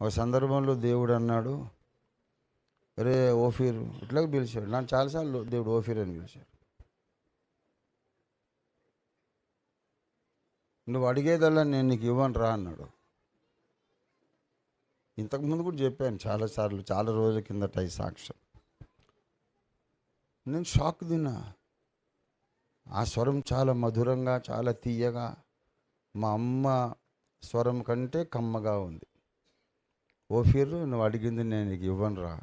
ఒక సందర్భంలో దేవుడు అన్నాడు రే ఓఫీర్ ఇట్లా పిలిచాడు. నన్ను చాలాసార్లు దేవుడు ఓఫీర్ అని పిలిచాడు. నువ్వు అడిగేదల్లా నేను నీకు ఇవ్వను రా అన్నాడు. ఇంతకుముందు కూడా చెప్పాను చాలాసార్లు చాలా రోజుల కిందట ఈ సాక్ష్యం. నేను షాక్ తిన్నా. ఆ స్వరం చాలా మధురంగా చాలా తీయగా మా అమ్మ స్వరం కంటే కమ్మగా ఉంది. ఓఫీరు నువ్వు అడిగింది నేను నీకు ఇవ్వనురా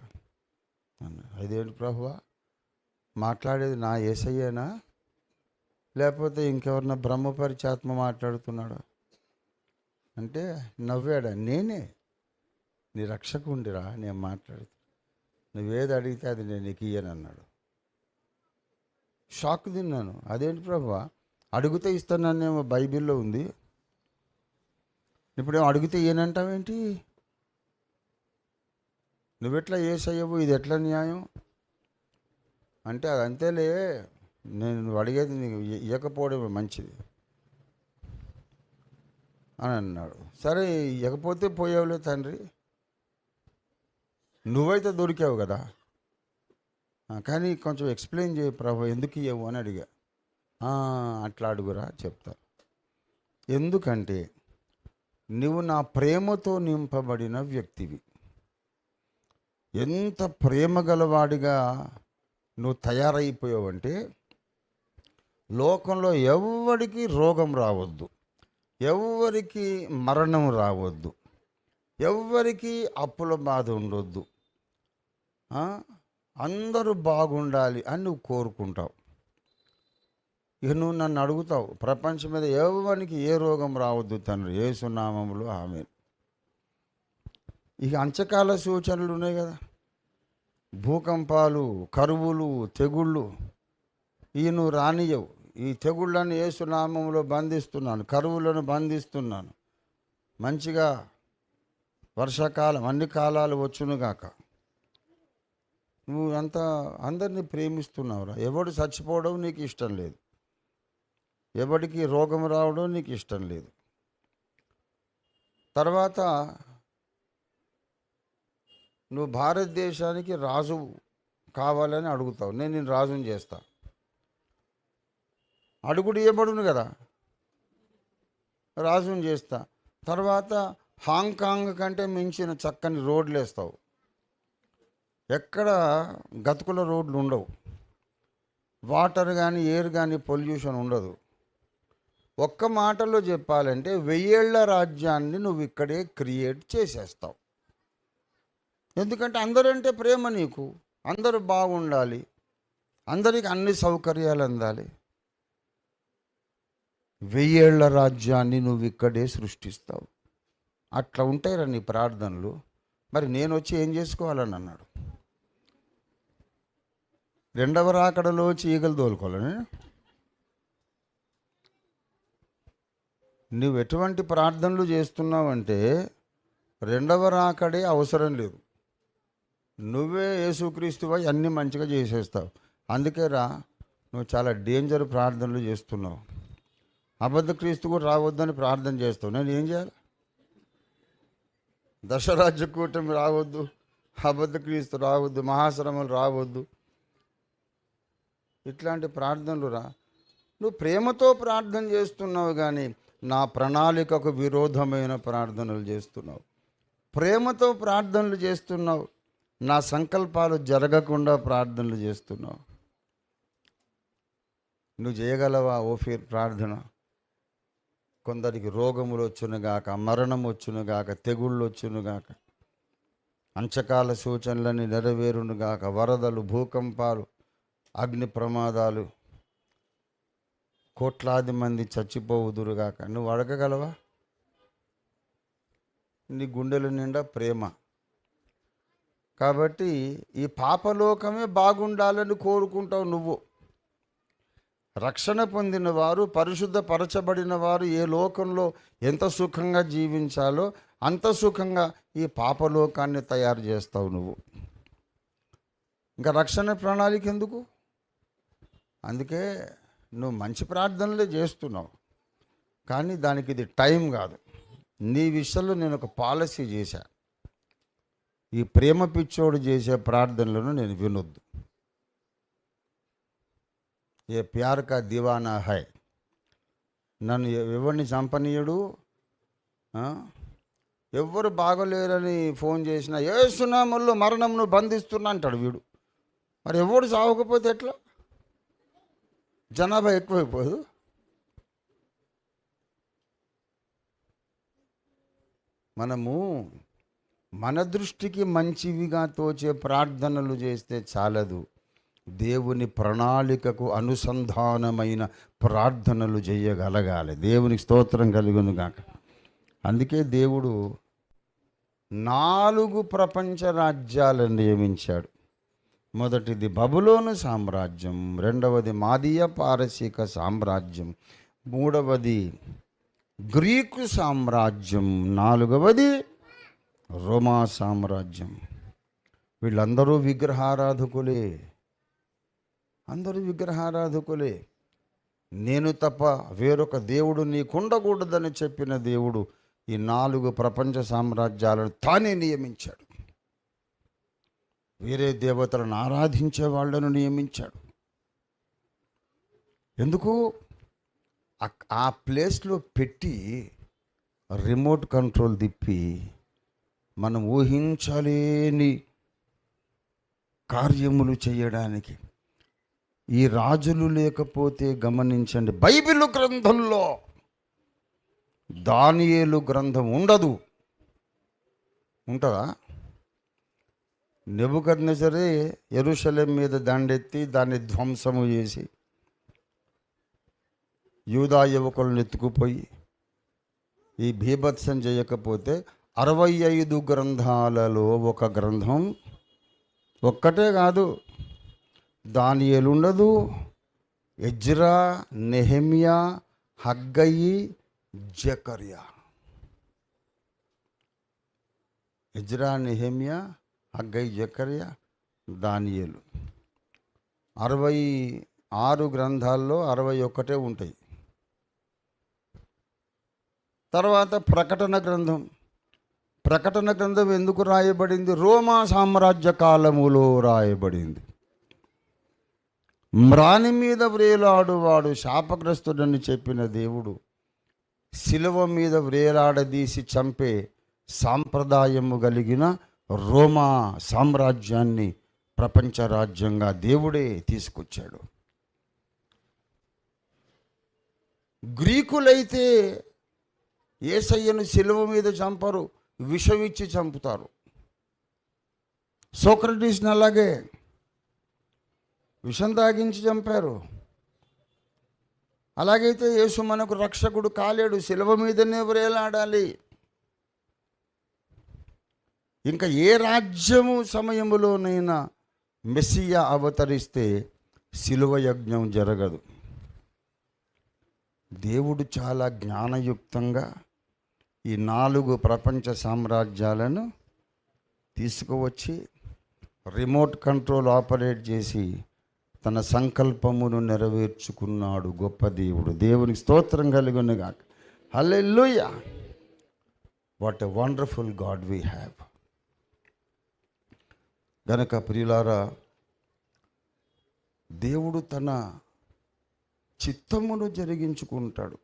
అదేంటి ప్రభువా? మాట్లాడేది నా ఏసయ్యేనా? లేకపోతే ఇంకెవరన్నా బ్రహ్మపరిచాత్మ మాట్లాడుతున్నాడు? అంటే నవ్వాడా? నేనే. నీ రక్షకుండిరా నేను మాట్లాడుతా నువ్వేది అడిగితే అది నేను నీకు ఇయ్యనన్నాడు. షాక్ తిన్నాను. అదేంటి ప్రభా అడిగితే ఇస్తాననేమో బైబిల్లో ఉంది. ఇప్పుడేమో అడిగితే ఇయ్యనంటావేంటి? నువ్వెట్లా ఏసయ్యవు ఇది ఎట్లా న్యాయం? అంటే అది అంతేలే. నేను నువ్వు అడిగేది నీకు ఇవ్వకపోవడమే మంచిది. అని అన్నాడు. సరే ఇవ్వకపోతే పోయావులే తండ్రి. నువ్వైతే దొరికావు కదా. కానీ కొంచెం ఎక్స్ప్లెయిన్ చేయి ప్రభు ఎందుకు ఇవ్వవు అని అడిగా. అట్లా అడుగురా చెప్తా. ఎందుకంటే నువ్వు నా ప్రేమతో నింపబడిన వ్యక్తివి. ఎంత ప్రేమ గలవాడిగా నువ్వు తయారైపోయావంటే లోకంలో ఎవరికి రోగం రావద్దు. ఎవరికి మరణం రావద్దు. ఎవ్వరికి అప్పుల బాధ ఉండొద్దు. అందరూ బాగుండాలి అని నువ్వు కోరుకుంటావు. ఇక నువ్వు నన్ను అడుగుతావు ప్రపంచం మీద ఎవరికి ఏ రోగం రావద్దు తండ్రి. ఏ సునామములు ఆమె ఇక అంచకాల సూచనలు ఉన్నాయి కదా. భూకంపాలు కరువులు తెగుళ్ళు ఈ నువ్వు రానియవు ఈ తెగుళ్ళని ఏసునామంలో బంధిస్తున్నాను కరువులను బంధిస్తున్నాను. మంచిగా వర్షాకాలం అన్ని కాలాలు వచ్చునుగాక నువ్వు అంత అందరినీ ప్రేమిస్తున్నావురా. ఎవడు చచ్చిపోవడం నీకు ఇష్టం లేదు. ఎవడికి రోగం రావడం నీకు ఇష్టం లేదు. తర్వాత నువ్వు భారతదేశానికి రాజు కావాలని అడుగుతావు. నేను నేను రాజుని చేస్తా. అడుగుడు ఇవ్వబడును కదా? రాజుని చేస్తా. తర్వాత హాంకాంగ్ కంటే మించిన చక్కని రోడ్లు వేస్తావు. ఎక్కడ గతుకుల రోడ్లు ఉండవు. వాటర్ కానీ ఎయిర్ కానీ పొల్యూషన్ ఉండదు. ఒక్క మాటలో చెప్పాలంటే వెయ్యేళ్ళ రాజ్యాన్ని నువ్వు ఇక్కడే క్రియేట్ చేసేస్తావు. ఎందుకంటే అందరంటే ప్రేమ నీకు. అందరూ బాగుండాలి. అందరికి అన్ని సౌకర్యాలు అందాలి. వెయ్యేళ్ళ రాజ్యాన్ని నువ్వు ఇక్కడే సృష్టిస్తావు. అట్లా ఉంటాయిరా నీ ప్రార్థనలు. మరి నేను వచ్చి ఏం చేసుకోవాలని అన్నాడు. రెండవ రాకడలో వచ్చి ఈగలు తోలుకోవాలని? నువ్వు ఎటువంటి ప్రార్థనలు చేస్తున్నావంటే రెండవ రాకడే అవసరం లేదు. నువ్వే యేసుక్రీస్తువై అన్ని మంచిగా చేసేస్తావు. అందుకే రా నువ్వు చాలా డేంజర్ ప్రార్థనలు చేస్తున్నావు. అబద్ధ క్రీస్తు కూడా రావద్దని ప్రార్థన చేస్తావు. నేను ఏం చేయాలి? దశరాజ్య కూటమి రావద్దు అబద్ధ క్రీస్తు రావద్దు మహాశ్రమలు రావద్దు. ఇట్లాంటి ప్రార్థనలు రా. నువ్వు ప్రేమతో ప్రార్థన చేస్తున్నావు కానీ నా ప్రణాళికకు విరోధమైన ప్రార్థనలు చేస్తున్నావు. ప్రేమతో ప్రార్థనలు చేస్తున్నావు. నా సంకల్పాలు జరగకుండా ప్రార్థనలు చేస్తున్నావు. నువ్వు చేయగలవా ఓఫీర్ ప్రార్థన? కొందరికి రోగములు వచ్చునుగాక మరణం వచ్చునుగాక తెగుళ్ళు వచ్చునుగాక అంచకాల సూచనలని నెరవేరునుగాక వరదలు భూకంపాలు అగ్ని ప్రమాదాలు కోట్లాది మంది చచ్చిపోవుదురుగాక. నువ్వు అడగగలవా? నీ గుండెల నిండా ప్రేమ. కాబట్టి ఈ పాపలోకమే బాగుండాలని కోరుకుంటావు నువ్వు. రక్షణ పొందిన వారు పరిశుద్ధపరచబడిన వారు ఏ లోకంలో ఎంత సుఖంగా జీవించాలో అంత సుఖంగా ఈ పాపలోకాన్ని తయారు చేస్తావు నువ్వు. ఇంకా రక్షణ ప్రణాళిక ఎందుకు? అందుకే నువ్వు మంచి ప్రార్థనలే చేస్తున్నావు. కానీ దానికి ఇది టైం కాదు. నీ విషయంలో నేను ఒక పాలసీ చేశాను ఈ ప్రేమ పిచ్చోడు చేసే ప్రార్థనలను నేను వినొద్దు. ఏ ప్యార్ కా దివానా హై. నన్ను ఎవరిని చంపనీయుడు? ఎవరు ఎవ్వరు బాగలేరని ఫోన్ చేసినా ఏ సునాముల్లో మరణంను బంధిస్తున్నా అంటాడు వీడు. మరి ఎవడు సావకపోతే ఎట్లా? జనాభా ఎక్కువైపోదు. మనము మన దృష్టికి మంచివిగా తోచే ప్రార్థనలు చేస్తే చాలదు. దేవుని ప్రణాళికకు అనుసంధానమైన ప్రార్థనలు చేయగలగాలి. దేవునికి స్తోత్రం కలుగును గాక. అందుకే దేవుడు నాలుగు ప్రపంచ రాజ్యాలను నియమించాడు. మొదటిది బబులోను సామ్రాజ్యం రెండవది మాదీయ పారసీక సామ్రాజ్యం మూడవది గ్రీకు సామ్రాజ్యం నాలుగవది రోమా సామ్రాజ్యం. వీళ్ళందరూ విగ్రహారాధకులే. అందరూ విగ్రహారాధకులే. నేను తప్ప వేరొక దేవుడు నీకుండకూడదని చెప్పిన దేవుడు ఈ నాలుగు ప్రపంచ సామ్రాజ్యాలను తానే నియమించాడు. వేరే దేవతలను ఆరాధించే వాళ్ళను నియమించాడు. ఎందుకు? ఆ- ఆ ప్లేస్లో పెట్టి రిమోట్ కంట్రోల్ తిప్పి మనం ఊహించలేని కార్యములు చేయడానికి. ఈ రాజులు లేకపోతే గమనించండి. బైబిల్ గ్రంథంలో దానియేలు గ్రంథం ఉండదు. ఉంటుందా? నెబుకద్నెసరే ఎరుషలేం మీద దండెత్తి దాన్ని ధ్వంసము చేసి యూదా యువకులను ఎత్తుకుపోయి ఈ భీభత్సం చేయకపోతే అరవై ఐదు గ్రంథాలలో ఒక గ్రంథం ఒక్కటే కాదు. దానియేలు ఉండదు ఎజ్రా నెహెమియా హగ్గయి జకర్యా. ఎజ్రా నెహెమియా హగ్గయి జకర్యా దానియేలు. అరవై ఆరు గ్రంథాల్లో అరవై ఒక్కటే ఉంటాయి. తర్వాత ప్రకటన గ్రంథం. ప్రకటన గ్రంథం ఎందుకు రాయబడింది? రోమా సామ్రాజ్య కాలములో రాయబడింది. మ్రాని మీద వ్రేలాడువాడు శాపగ్రస్తుడని చెప్పిన దేవుడు శిలువ మీద వ్రేలాడదీసి చంపే సాంప్రదాయము కలిగిన రోమా సామ్రాజ్యాన్ని ప్రపంచ రాజ్యంగా దేవుడే తీసుకొచ్చాడు. గ్రీకులైతే ఏసయ్యను శిలువ మీద చంపరు విషం ఇచ్చి చంపుతారు. సోక్రటీస్ని అలాగే విషం తాగించి చంపారు. అలాగైతే యేసు మనకు రక్షకుడు కాలేడు శిలువ మీదనే వ్రేలాడాలి ఇంకా ఏ రాజ్యము సమయములోనైనా మెస్సియా అవతరిస్తే శిలువ యజ్ఞం జరగదు. దేవుడు చాలా జ్ఞానయుక్తంగా ఈ నాలుగు ప్రపంచ సామ్రాజ్యాలను తీసుకువచ్చి రిమోట్ కంట్రోల్ ఆపరేట్ చేసి తన సంకల్పమును నెరవేర్చుకున్నాడు గొప్ప దేవుడు. దేవునికి స్తోత్రం కలిగినగా లూయ what a wonderful God we have గనక ప్రియులారా దేవుడు తన చిత్తమును జరిగించుకుంటాడు.